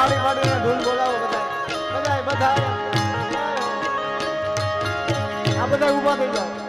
તાળી પાડીને ધૂન બોલાવો બધા બધા બધા આ બધા ઊભા થઈ જાઓ.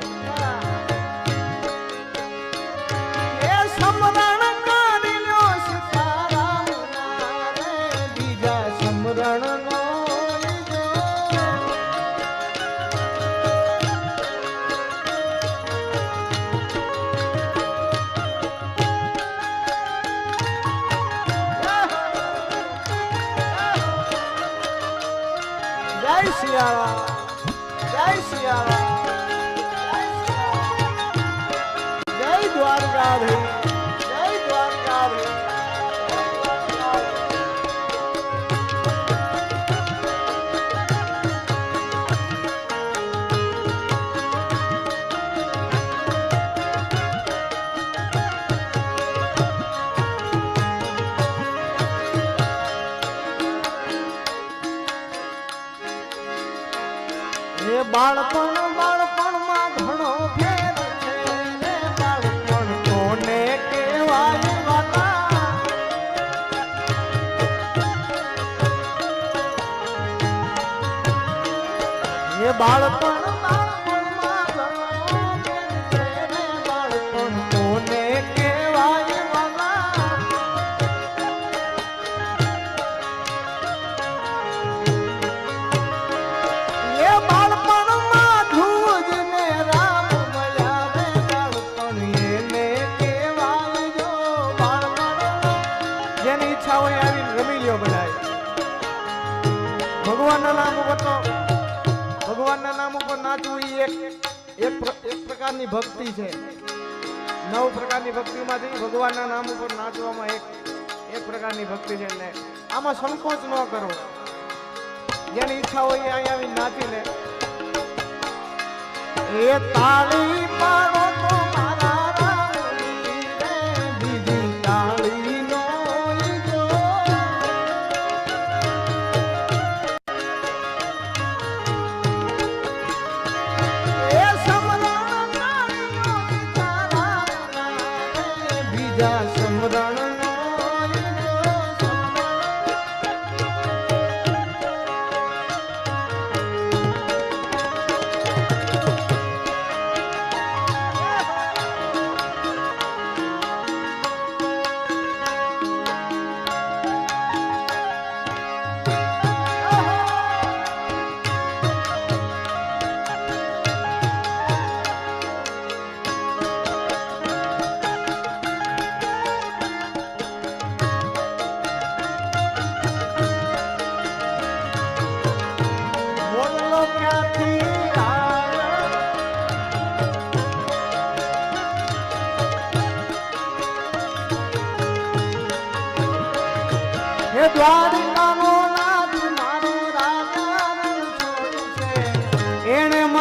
બાળપણ ભગવાનના નામ ઉપર તો ભગવાનના નામ ઉપર નાચવું એ એક એક પ્રકારની ભક્તિ છે. નવ પ્રકારની ભક્તિમાંથી ભગવાનના નામ ઉપર નાચવામાં એક એક પ્રકારની ભક્તિ છે ને આમાં સંકોચ ન કરો. જેની ઈચ્છા હોય અહીંયા આવી નાચી લે એ તાળી મારા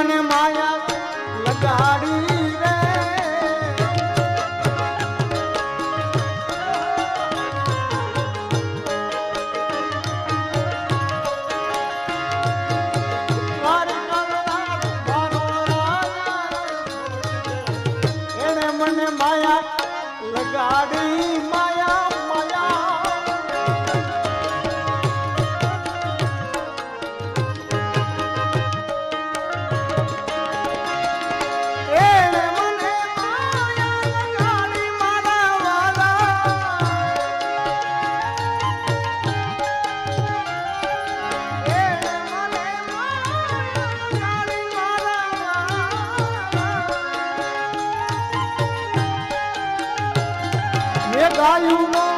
மனமா ગાયું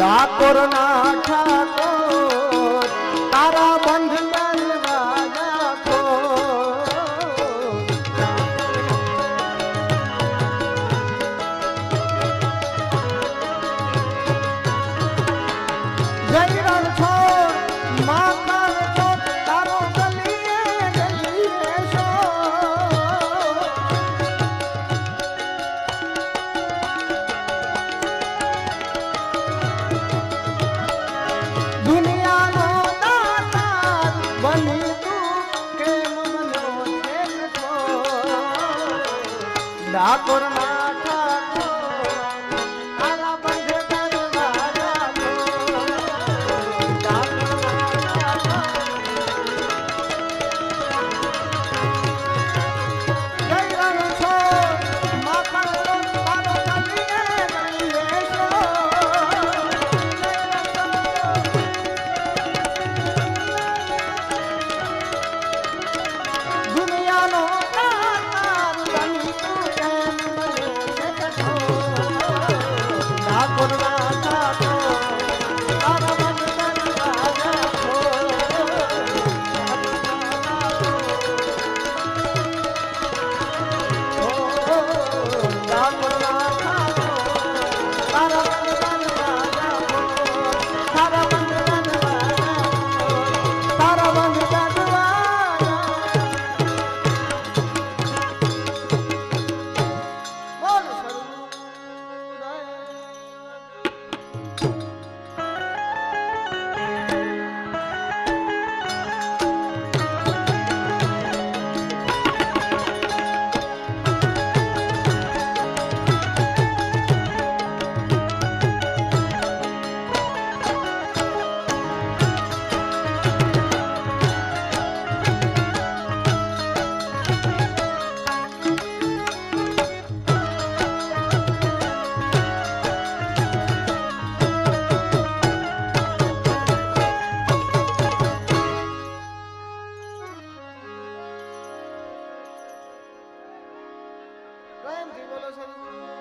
ડાકોર ના ઠાકોર ઠાકોર, પ્રેમથી બોલો સદગુરુ